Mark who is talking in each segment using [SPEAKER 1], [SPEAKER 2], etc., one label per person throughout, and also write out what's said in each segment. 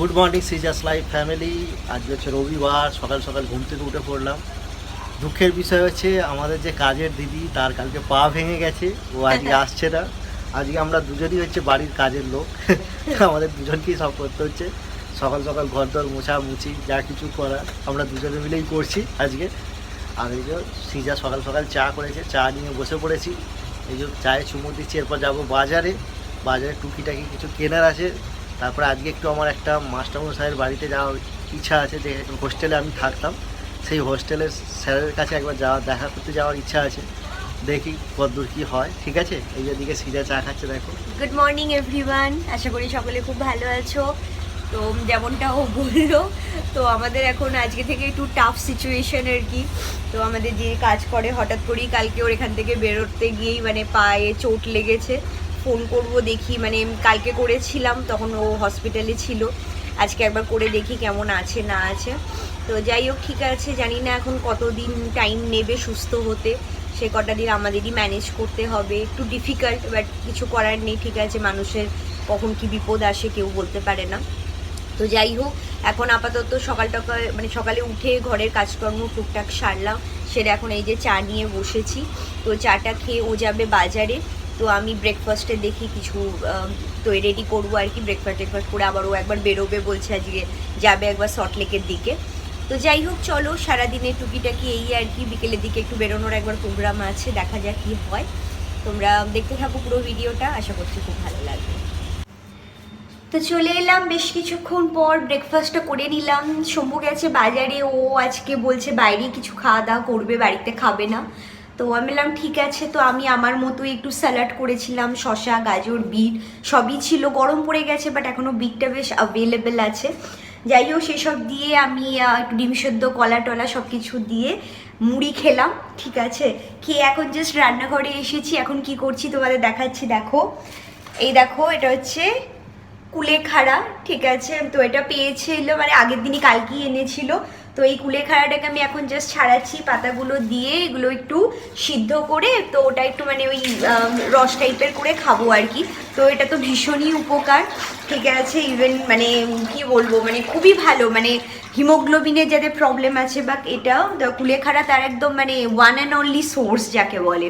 [SPEAKER 1] Good morning Jesus life family. আজকে হচ্ছে রবিবার সকাল সকাল ঘুম থেকে উঠে পড়লাম। দুঃখের বিষয় হচ্ছে আমাদের যে কাজের দিদি তার কালকে পা ভেঙে গেছে ও আজকে আসছে না। আজকে আমরা দুজনই হচ্ছে বাড়ির কাজের লোক। আমাদের দুজনকেই সব করতে হচ্ছে। সকাল সকাল ঘর দর মোছা মুছি যা কিছু করার আমরা দুজনে মিলেই করছি আজকে। আর এই যে সিজা সকাল সকাল চা করেছে চা নিয়ে বসে পড়েছি। এই যে চায়ে চুমুক দিচ্ছি এরপর যাব বাজারে। বাজারে টুকিটাকি কিছু কেনার আছে। তারপরে আজকে একটু আমার একটা মাস্টারমশাইয়ের বাড়িতে যাওয়ার ইচ্ছা আছে যে হোস্টেলে আমি থাকতাম। সেই হোস্টেলের স্যারের কাছে একবার যাওয়া, দেখা করতে যাওয়ার ইচ্ছা আছে। দেখি কতদূর কী হয়, ঠিক আছে? এই দিকে সিজা চা খাচ্ছে, দেখো।
[SPEAKER 2] গুড মর্নিং এভরিওয়ান আশা করি সকলে খুব ভালো আছো। তো যেমনটা ও বলল, তো আমাদের এখন আজকে থেকে একটু টাফ সিচুয়েশন আর কি। তো আমাদের যে কাজ করে, হঠাৎ করেই কালকে ওর এখান থেকে বেরোতে গিয়েই মানে পায়ে চোট লেগেছে। ফোন করব, দেখি। মানে কালকে করেছিলাম, তখন ও হসপিটালে ছিল। আজকে একবার করে দেখি কেমন আছে, না আছে। তো যাই হোক, ঠিক আছে, জানি না এখন কতদিন টাইম নেবে সুস্থ হতে। সে কটা দিন আমাদেরই ম্যানেজ করতে হবে। একটু ডিফিকাল্ট বাট কিছু করার নেই, ঠিক আছে। মানুষের কখন কি বিপদ আসে কেউ বলতে পারে না। তো যাই হোক, এখন আপাতত সকাল টকাল মানে সকালে উঠে ঘরের কাজকর্ম টুকটাক সারলাম। সেটা এখন এই যে চা নিয়ে বসেছি। তো চাটা খেয়ে ও যাবে বাজারে। তো আমি ব্রেকফাস্টে দেখি কিছু তো রেডি করব আর কি ব্রেকফাস্ট টেকফাস্ট করে আবার ও একবার বেরোবে বলছে আজকে যাবে একবার সল্টলেকের দিকে। তো যাই হোক, চলো সারাদিনের টুকিটাকি এই আর কি, বিকেলের দিকে একটু বেরোনোর একবার প্রোগ্রাম আছে, দেখা যাক কী হয়। তোমরা দেখতে থাকো পুরো ভিডিওটা, আশা করছি খুব ভালো লাগবে। তো চলে এলাম, বেশ কিছুক্ষণ পর ব্রেকফাস্টটা করে নিলাম। শম্ভু গেছে বাজারে, ও আজকে বলছে বাইরে কিছু খাওয়া দাওয়া করবে, বাড়িতে খাবে না। তো আমি বললাম, ঠিক আছে। তো আমি আমার মতো একটু স্যালাড করেছিলাম, শসা, গাজর, বিট, সবই ছিল। গরম পড়ে গেছে বাট এখনও বিটটা বেশ অ্যাভেলেবেল আছে। যাই হোক, সেসব দিয়ে আমি একটু ডিম সেদ্ধ, কলা টলা সব কিছু দিয়ে মুড়ি খেলাম, ঠিক আছে? খেয়ে এখন জাস্ট রান্নাঘরে এসেছি। এখন কি করছি তোমাদের দেখাচ্ছি, দেখো। এই দেখো, এটা হচ্ছে কুলেখাড়া, ঠিক আছে? তো এটা পেয়েছিল মানে আগের দিনই কালকেই এনেছিল। তো এই কুলেখাড়াটাকে আমি এখন জাস্ট ছাড়াচ্ছি, পাতাগুলো দিয়ে এগুলো একটু সিদ্ধ করে, তো ওটা একটু মানে ওই রস টাইপের করে খাব আর কি। তো এটা তো ভীষণই উপকার। ঠিক আছে ইভেন মানে কি বলব মানে খুবই ভালো মানে হিমোগ্লোবিনের যাদের প্রবলেম আছে বা এটা কুলেখাড়া তার একদম মানে ওয়ান অ্যান্ড অনলি সোর্স যাকে বলে।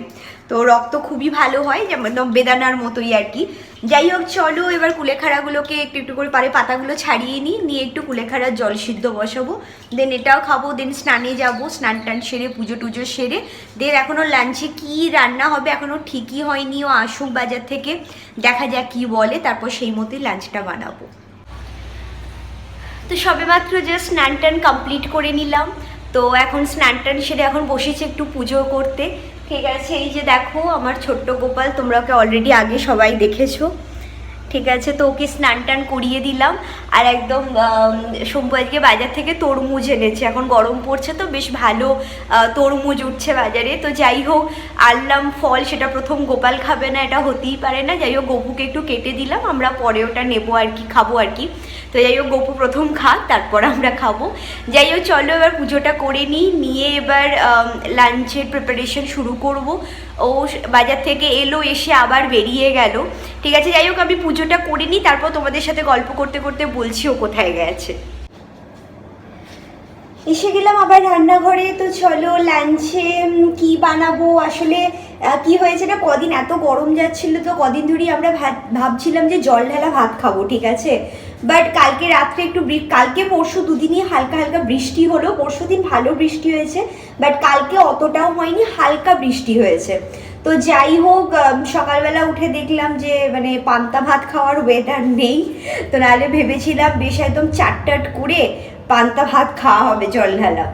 [SPEAKER 2] তো রক্ত খুবই ভালো হয়, যেমন বেদানার মতোই আর কি। যাই হোক, চলো এবার কুলেখাড়াগুলোকে একটু একটু করে পারে পাতাগুলো ছাড়িয়ে নিই, নিয়ে একটু কুলেখাড়ার জল সিদ্ধ বসাবো। দেন এটাও খাব দেন স্নানে যাব, স্নান টান সেরে, পুজো টুজো সেরে। দেন এখনও লাঞ্চে কি রান্না হবে এখনও ঠিকই হয়নি, ও আসুক বাজার থেকে। দেখা যাক কি বলে, তারপর সেই মতোই লাঞ্চটা বানাবো। তো সবেমাত্র জাস্ট স্নান টান কমপ্লিট করে নিলাম। তো এখন স্নান টান সেরে এখন বসেছি একটু পুজো করতে। ঠিক আছে, এই যে দেখো আমার ছোট্ট গোপাল তোমরাকে অলরেডি আগে সবাই দেখেছ। ঠিক আছে, তো ওকে স্নান টান করিয়ে দিলাম। আর একদম শম্ভু আজকে বাজার থেকে তরমুজ এনেছে। এখন গরম পড়ছে তো, বেশ ভালো তরমুজ উঠছে বাজারে। তো যাই হোক, আনলাম ফল, সেটা প্রথম গোপাল খাবে না, এটা হতেই পারে না। যাই হোক, গপুকে একটু কেটে দিলাম, আমরা পরে ওটা নেব আর কি, খাব আর কি। তো যাই হোক, গপু প্রথম খাক, তারপর আমরা খাব। যাই হোক, চলো এবার পুজোটা করে নিই, নিয়ে এবার লাঞ্চের প্রিপারেশন শুরু করব। ও বাজার থেকে এলো, এসে আবার বেরিয়ে গেল। ঠিক আছে, যাই হোক, আমি পুজোটা করে নিই তারপর তোমাদের সাথে গল্প করতে করতে বলছি ও কোথায় গেছে। এসে গেলাম আবার রান্নাঘরে, তো চলো লাঞ্চে কি বানাবো? আসলে কি হয়েছে না, কদিন এত গরম যাচ্ছিল, তো কদিন ধরেই আমরা ভাত, ভাবছিলাম যে জল ঢালা ভাত খাব, ঠিক আছে? বাট কালকে রাত্রে একটু কালকে পরশু দুদিনই হালকা হালকা বৃষ্টি হলো। পরশু দিন ভালো বৃষ্টি হয়েছে বাট কালকে অতটাও হয়নি, হালকা বৃষ্টি হয়েছে। তো যাই হোক সকালবেলা উঠে দেখলাম যে মানে পান্তা ভাত খাওয়ার ওয়েদার নেই। তো নাহলে ভেবেছিলাম বেশ একদম চাটটাট করে পান্তা ভাত খাওয়া হবে জল ঢালা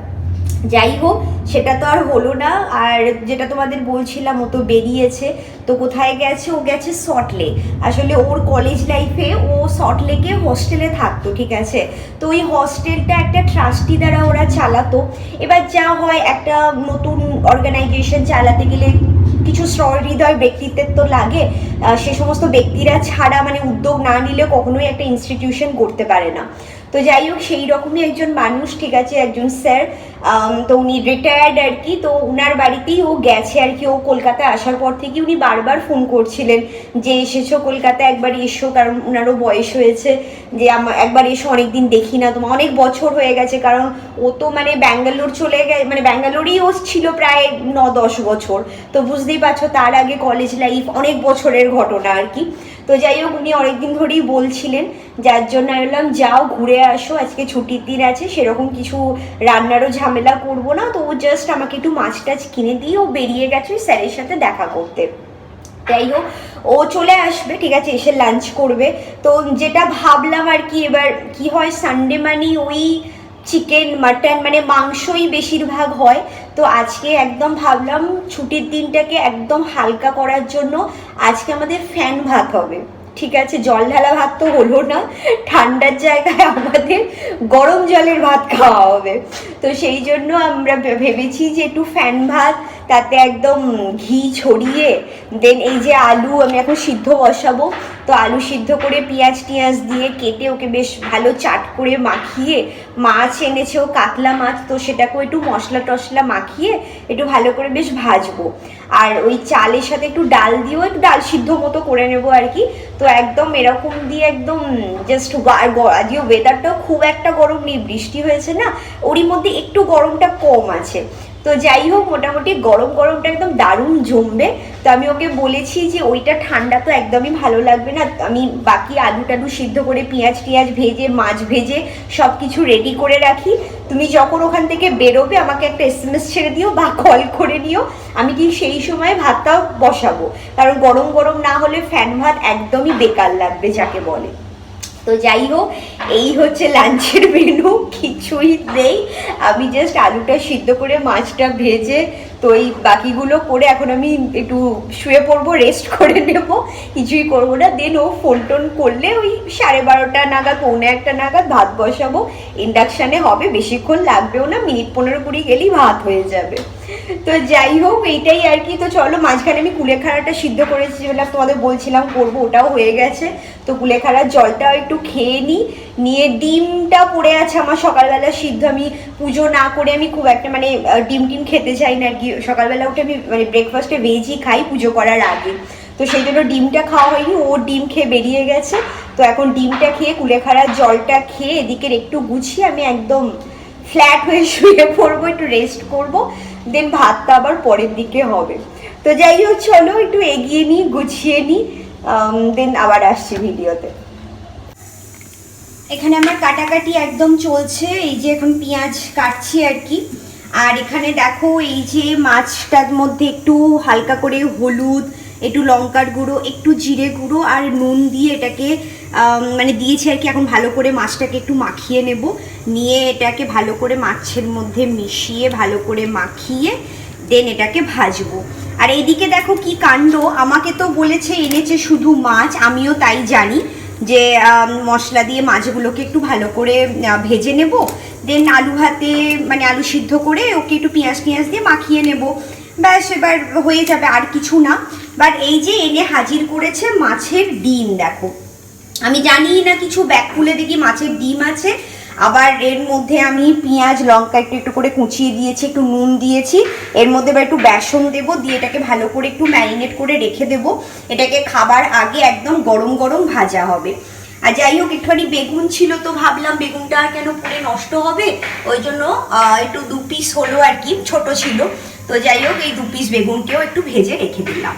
[SPEAKER 2] যাই হোক সেটা তো আর হলো না। আর যেটা তোমাদের বলছিলাম, ও তো বেরিয়েছে। তো কোথায় গেছে? ও গেছে সল্টলেক আসলে ওর কলেজ লাইফে ও সল্টলেকে হোস্টেলে থাকতো, ঠিক আছে? তো ওই হস্টেলটা একটা ট্রাস্টি দ্বারা ওরা চালাতো। এবার যা হয়, একটা নতুন অর্গানাইজেশন চালাতে গেলে কিছু সহৃদয় ব্যক্তিত্বের তো লাগে। সে সমস্ত ব্যক্তিরা ছাড়া মানে উদ্যোগ না নিলে কখনোই একটা ইনস্টিটিউশন করতে পারে না। তো যাই হোক, সেই রকমই একজন মানুষ, ঠিক আছে? একজন স্যার তো উনি রিটায়ার্ড আর কি, তো উনার বাড়িতেই ও গেছে আর কি, ও কলকাতায় আসার পর থেকে উনি বারবার ফোন করছিলেন যে এসেছ কলকাতায়, একবার এসো, কারণ ওনারও বয়স হয়েছে, যে আমার একবার এসো, অনেকদিন দেখি না তোমার অনেক বছর হয়ে গেছে, কারণ ও তো মানে ব্যাঙ্গালোর চলে গে মানে ব্যাঙ্গালোরেই ও ছিল প্রায় ন দশ বছর, তো বুঝতেই পারছ তার আগে কলেজ লাইফ অনেক বছরের ঘটনা আর কি, তো যাই হোক, উনি অনেকদিন ধরেই বলছিলেন, যার জন্য আমি বললাম, যাও, ঘুরে আসো, আজকে ছুটির দিন আছে, সেরকম কিছু রান্নারও ঝামেলা করব না, তো ও জাস্ট আমাকে একটু মাছ টাছ কিনে দিয়ে ও বেরিয়ে গেছে ওই স্যারের সাথে দেখা করতে। যাই হোক, ও চলে আসবে, ঠিক আছে, এসে লাঞ্চ করবে। তো যেটা ভাবলাম আর কি, এবার কি হয় সানডে মানে ওই চিকেন মাটন মানে মাংসই বেশিরভাগ হয়। তো আজকে একদম ভাবলাম ছুটির দিনটাকে একদম হালকা করার জন্য আজকে আমাদের ফ্যান ভাত হবে। ঠিক আছে, জল ঢালা ভাত তো হলো না। ঠান্ডার জায়গায় আমাদের গরম জলের ভাত খাওয়া হবে। তো সেই জন্য আমরা ভেবেছি যে একটু ফ্যান ভাত তাতে একদম ঘি ছড়িয়ে দেন এই যে আলু আমি এখন সিদ্ধ বসাবো, তো আলু সিদ্ধ করে পেঁয়াজ টিয়াজ দিয়ে কেটে ওকে বেশ ভালো চাট করে মাখিয়ে, মাছ এনেছে ও কাতলা মাছ, তো সেটাকেও একটু মশলা টশলা মাখিয়ে একটু ভালো করে বেশ ভাজবো। আর ওই চালের সাথে একটু ডাল দিয়েও একটু ডাল সিদ্ধ মতো করে নেব আর কি। তো একদম এরকম দিয়ে একদম জাস্ট আজকে ওয়েদারটাও খুব একটা গরম নেই, বৃষ্টি হয়েছে না, ওরই মধ্যে একটু গরমটা কম আছে। তো যাই হোক মোটামুটি গরম গরমটা একদম দারুণ জমবে। তো আমি ওকে বলেছি যে ওইটা ঠান্ডা তো একদমই ভালো লাগবে না। আমি বাকি আলু টালু সিদ্ধ করে পেঁয়াজ টিয়াজ ভেজে, মাছ ভেজে সব কিছু রেডি করে রাখি। তুমি যখন ওখান থেকে বেরোবে, আমাকে একটা এস এম এস ছেড়ে দিও বা কল করে নিও। আমি ঠিক সেই সময় ভাতটা বসাবো। কারণ গরম গরম না হলে ফ্যান ভাত একদমই বেকার লাগবে যাকে বলে। তো যাই হোক এই হচ্ছে লাঞ্চের মেনু কিছুই নেই। আমি জাস্ট আলুটা সিদ্ধ করে, মাছটা ভেজে, তো এই বাকিগুলো করে এখন আমি একটু শুয়ে পড়ব রেস্ট করে নেব। কিছুই করব না। দেন ও ফোন টোন করলে ওই সাড়ে বারোটা নাগাদ, পৌনে একটা নাগাদ ভাত বসাবো। ইন্ডাকশানে হবে, বেশিক্ষণ লাগবেও না। মিনিট পনেরো কুড়ি গেলেই ভাত হয়ে যাবে। তো যাই হোক, এইটাই আর কি। তো চলো, মাঝখানে আমি কুলেখাড়াটা সিদ্ধ করেছি যেটা তোমাদের বলছিলাম, করব, ওটাও হয়ে গেছে। তো কুলেখাড়ার জলটাও একটু খেয়ে নিই নিয়ে ডিমটা পড়ে আছে আমার সকালবেলা সিদ্ধ। আমি পুজো না করে আমি খুব একটা মানে ডিম টিম খেতে চাই না আর কি। সকালবেলা উঠে আমি মানে ব্রেকফাস্টে ভেজই খাই পুজো করার আগে। তো সেই জন্য ডিমটা খাওয়া হয়নি, ও ডিম খেয়ে বেরিয়ে গেছে। তো এখন ডিমটা খেয়ে কুলেখাড়ার জলটা খেয়ে এদিকের একটু গুছিয়ে আমি একদম ফ্ল্যাট হয়ে শুয়ে পড়ব, একটু রেস্ট করব। দেন ভাতটা আবার পরের দিকে হবে। তো যাই হোক, চলো একটু এগিয়ে নিই, গুছিয়ে নিই দেন আবার আসছি ভিডিওতে। এখানে আমার কাটাকাটি একদম চলছে, এই যে এখন পেঁয়াজ কাটছি আর কি। আর এখানে দেখো এই যে মাছটার মধ্যে একটু হালকা করে হলুদ, একটু লঙ্কার গুঁড়ো, একটু জিরে গুঁড়ো আর নুন দিয়ে এটাকে মানে দিয়েছি আর কি, এখন ভালো করে মাছটাকে একটু মাখিয়ে নেব। নিয়ে এটাকে ভালো করে মাছের মধ্যে মিশিয়ে, ভালো করে মাখিয়ে, দেন এটাকে ভাজবো। আর এইদিকে দেখো কি কাণ্ড, আমাকে তো বলেছে, এনেছে শুধু মাছ, আমিও তাই জানি যে মশলা দিয়ে মাছগুলোকে একটু ভালো করে ভেজে নেব। দেন আলু হাতে মানে আলু সিদ্ধ করে ওকে একটু পেঁয়াজ টিয়াজ দিয়ে মাখিয়ে নেব। ব্যাস, এবার হয়ে যাবে আর কিছু না। বাট এই যে এনে হাজির করেছে মাছের ডিম, দেখো। আমি জানি না কিছু, ব্যাগ খুলে দেখি মাছের ডিম আছে। আবার এর মধ্যে আমি পেঁয়াজ, লঙ্কা একটু একটু করে কুচিয়ে দিয়েছি, একটু নুন দিয়েছি। এর মধ্যে এবার একটু বেসন দেবো, দিয়ে এটাকে ভালো করে একটু ম্যারিনেট করে রেখে দেবো। এটাকে খাবার আগে একদম গরম গরম ভাজা হবে। আর যাই হোক, একটুখানি বেগুন ছিল তো ভাবলাম বেগুনটা আর কেন পরে নষ্ট হবে? ওই জন্য একটু দু পিস হলো আর কি, ছোট ছিল। তো যাই হোক, এই দু পিস বেগুনকেও একটু ভেজে রেখে দিলাম।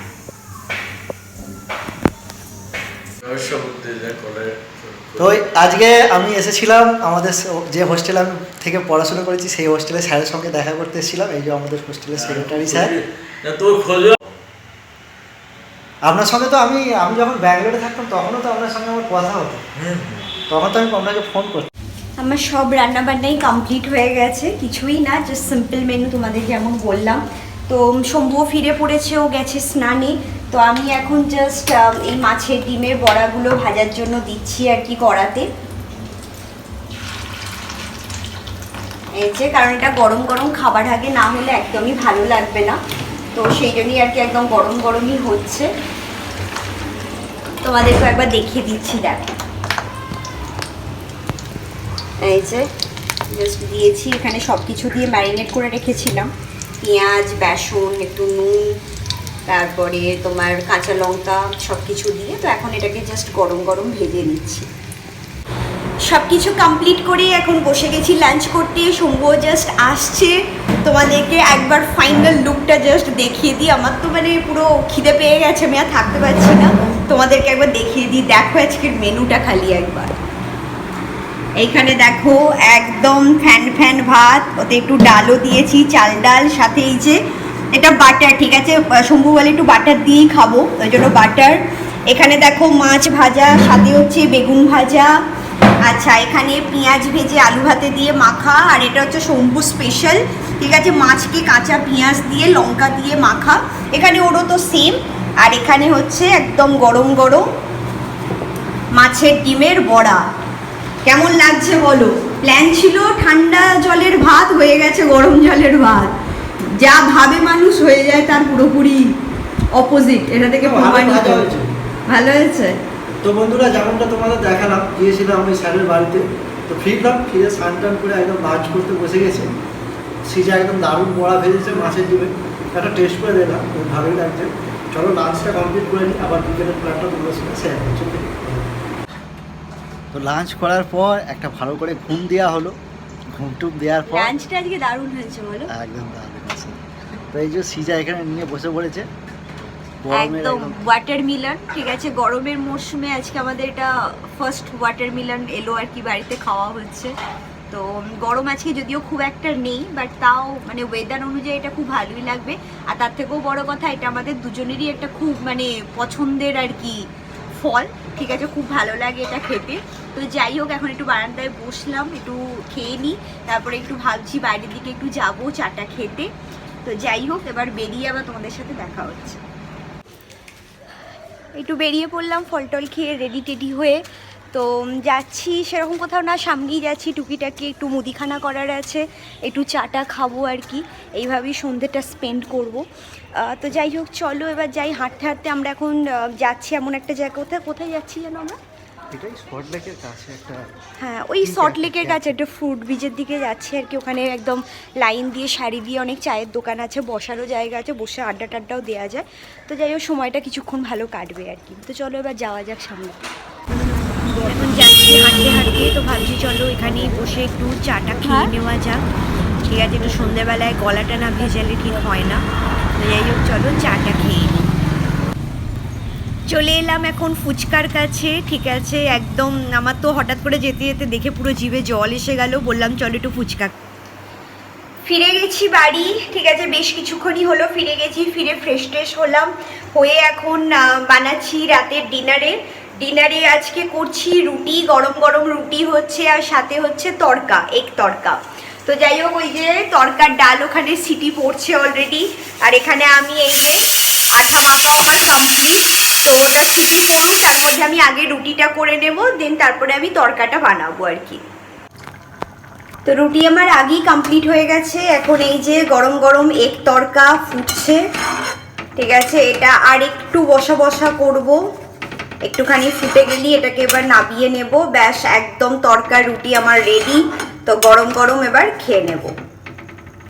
[SPEAKER 1] তো ওই আজকে আমি এসেছিলাম আমাদের যে হোস্টেলে আমি থেকে পড়াশোনা করেছি সেই হোস্টেলে স্যারের সঙ্গে দেখা করতে এসেছিলাম এই যে আমাদের হোস্টেলের সেক্রেটারি স্যার। আপনার সঙ্গে তো আমি আমি যখন ব্যাঙ্গালোরে থাকতাম তখনও তো আপনার সঙ্গে আমার কথা হতো। তখন তো আমি আপনাকে ফোন করতাম।
[SPEAKER 2] আমার সব রান্না বান্নাই কমপ্লিট হয়ে গেছে কিছুই না জাস্ট সিম্পল মেনু তোমাদের যেমন বললাম। তো শম্ভুও ফিরে পড়েছে ও গেছে স্নানে। তো আমি এখন জাস্ট এই মাছের ডিমের বড়াগুলো ভাজার জন্য দিচ্ছি আর কি কড়াতে। এই যে, কারণ এটা গরম গরম খাবার আগে না হলে একদমই ভালো লাগবে না। তো সেই জন্যই আর কি একদম গরম গরমই হচ্ছে। তোমাদেরকে একবার দেখিয়ে দিচ্ছি, দেখো। এই যে জাস্ট দিয়েছি। এখানে সব কিছু দিয়ে ম্যারিনেট করে রেখেছিলাম। পেঁয়াজ, বেসন, একটু নুন। তারপরে তোমার কাঁচা লঙ্কা সব কিছু দিয়ে তো এখন এটাকে জাস্ট গরম গরম ভেজে নিচ্ছি। সব কিছু কমপ্লিট করে এখন বসে গেছি লাঞ্চ করতে। শম্ভু জাস্ট আসছে। তোমাদেরকে একবার ফাইনাল লুকটা জাস্ট দেখিয়ে দিই। আমার তো মানে পুরো খিদে পেয়ে গেছে, আমি আর থাকতে পারছি না। তোমাদেরকে একবার দেখিয়ে দিই। দেখো আজকের মেনুটা খালি একবার। এইখানে দেখো, একদম ফ্যান ফ্যান ভাত, ওতে একটু ডালও দিয়েছি, চাল ডাল, সাথে এই যে এটা বাটার ঠিক আছে? শম্ভু বলে একটু বাটার দিয়েই খাব, ওই জন্য বাটার এখানে দেখো মাছ ভাজা, সাথে হচ্ছে বেগুন ভাজা। আচ্ছা এখানে পেঁয়াজ ভেজে আলু ভাতে দিয়ে মাখা, আর এটা হচ্ছে শম্ভু স্পেশাল ঠিক আছে? মাছকে কাঁচা পেঁয়াজ দিয়ে, লঙ্কা দিয়ে মাখা। এখানে ওরও তো সেম আর এখানে হচ্ছে একদম গরম গরম মাছের ডিমের বড়া। কেমন লাগছে বলো? প্ল্যান ছিল ঠান্ডা জলের ভাত, হয়ে গেছে গরম জলের ভাত। যা ভাবে মানুষ হয়ে যায় তার পুরোপুরি অপোজিট এটা থেকে প্রমাণিত। ভালো হয়েছে।
[SPEAKER 1] তো বন্ধুরা যেমনটা তোমাদের দেখালাম গিয়েছিলাম ওই স্যারের বাড়িতে। তো ফিরলাম ফিরে স্নান টান করে একদম লাঞ্চ করতে বসে গেছে। সিজা একদম দারুণ বড়া ভেজেছে মাছের ডিমে। একটা টেস্ট করে দিলাম খুব ভালোই লাগছে। চলো লাঞ্চটা কমপ্লিট করে নিই আবার বিকেলের প্ল্যানটা তোমাদের সঙ্গে শেয়ার করছি। তো লাঞ্চ করার পর একটা ভালো করে ঘুম দেওয়া হলো। ঘুম টুম দেওয়ার পর
[SPEAKER 2] লাঞ্চটা আজকে দারুণ হয়েছে বলো।
[SPEAKER 1] একদম দারুণ। আছে তো এই যে সিজা এখানে নিয়ে বসে পড়েছে।
[SPEAKER 2] একদম
[SPEAKER 1] একদম
[SPEAKER 2] ওয়াটার মিলন ঠিক আছে? গরমের মরশুমে আজকে আমাদের এটা ফার্স্ট ওয়াটার মিলন এলো আর কি বাড়িতে খাওয়া হচ্ছে। তো গরম আজকে যদিও খুব একটা নেই বাট তাও মানে ওয়েদার অনুযায়ী এটা খুব ভালোই লাগবে। আর তার থেকেও বড় কথা এটা আমাদের দুজনেরই একটা খুব মানে পছন্দের আর কি ফল। ঠিক আছে? খুব ভালো লাগে এটা খেতে। তো যাই হোক, এখন একটু বারান্দায় বসলাম, একটু খেয়ে নিই। তারপরে একটু ভাবছি বাইরের দিকে একটু যাব চাটা খেতে। তো যাই হোক, এবার বেরিয়ে আবার তোমাদের সাথে দেখা হচ্ছে। একটু বেরিয়ে পড়লাম ফল টল খেয়ে রেডি টেডি হয়ে। তো যাচ্ছি সেরকম কোথাও না, সামনেই যাচ্ছি টুকিটাকি, একটু মুদিখানা করার আছে। একটু চাটা খাব আর কি। এইভাবেই সন্ধ্যেটা স্পেন্ড করব। তো যাই হোক, চলো এবার যাই হাঁটতে হাঁটতে আমরা এখন যাচ্ছি এমন একটা জায়গা। কোথায় কোথায় যাচ্ছি যেন আমরা?
[SPEAKER 1] এটাই স্পট লেকের কাছে একটা
[SPEAKER 2] হ্যাঁ ওই সল্ট লেকের কাছে একটা ফ্রুট ব্রিজের দিকে যাচ্ছি আর কি। ওখানে একদম লাইন দিয়ে সারি দিয়ে অনেক চায়ের দোকান আছে বসারও জায়গা আছে বসে আড্ডা টাড্ডাও দেওয়া যায়। তো যাই হোক সময়টা কিছুক্ষণ ভালো কাটবে আর কি। তো চলো এবার যাওয়া যাক সামনে। এখন যাচ্ছি হাঁটতে হাঁটতে তো ভাবছি চলো এখানেই বসে একটু চাটা খেয়ে নেওয়া যাক। ঠিক আছে একটু সন্ধ্যেবেলায় গলাটা না ভেজালে ঠিক হয় না। তো যাই হোক চলো চাটা খেয়ে নিই চলে এলাম এখন ফুচকার কাছে, ঠিক আছে? একদম আমার তো হঠাৎ করে যেতে যেতে দেখে পুরো জিভে জল এসে গেল, বললাম চলো একটু ফুচকা। ফিরে গেছি বাড়ি, ঠিক আছে? বেশ কিছুক্ষণই হলো, ফিরে গেছি, ফিরে ফ্রেশ ট্রেশ হলাম। হয়ে এখন বানাচ্ছি রাতের ডিনারে। ডিনারে আজকে করছি রুটি, গরম গরম রুটি হচ্ছে আর সাথে হচ্ছে তড়কা এক তড়কা তো যাই হোক, ওই যে তড়কার ডাল ওখানে সিটি পড়ছে অলরেডি আর এখানে আমি এই যে আঠা মাখাও আমার কমপ্লিট তো ওটা সিটি পড়ুক তার মধ্যে আমি আগে রুটিটা করে নেব দেন তারপরে আমি তড়কাটা বানাবো আর কি। তো রুটি আমার আগেই কমপ্লিট হয়ে গেছে, এখন এই যে গরম গরম এক তরকা ফুটছে, ঠিক আছে, এটা আর একটু বসা বসা করব। একটুখানি ফুটে গেলি এটাকে এবার নাবিয়ে নেব, ব্যাস, একদম তরকা রুটি আমার রেডি তো গরম গরম এবার খেয়ে নেব।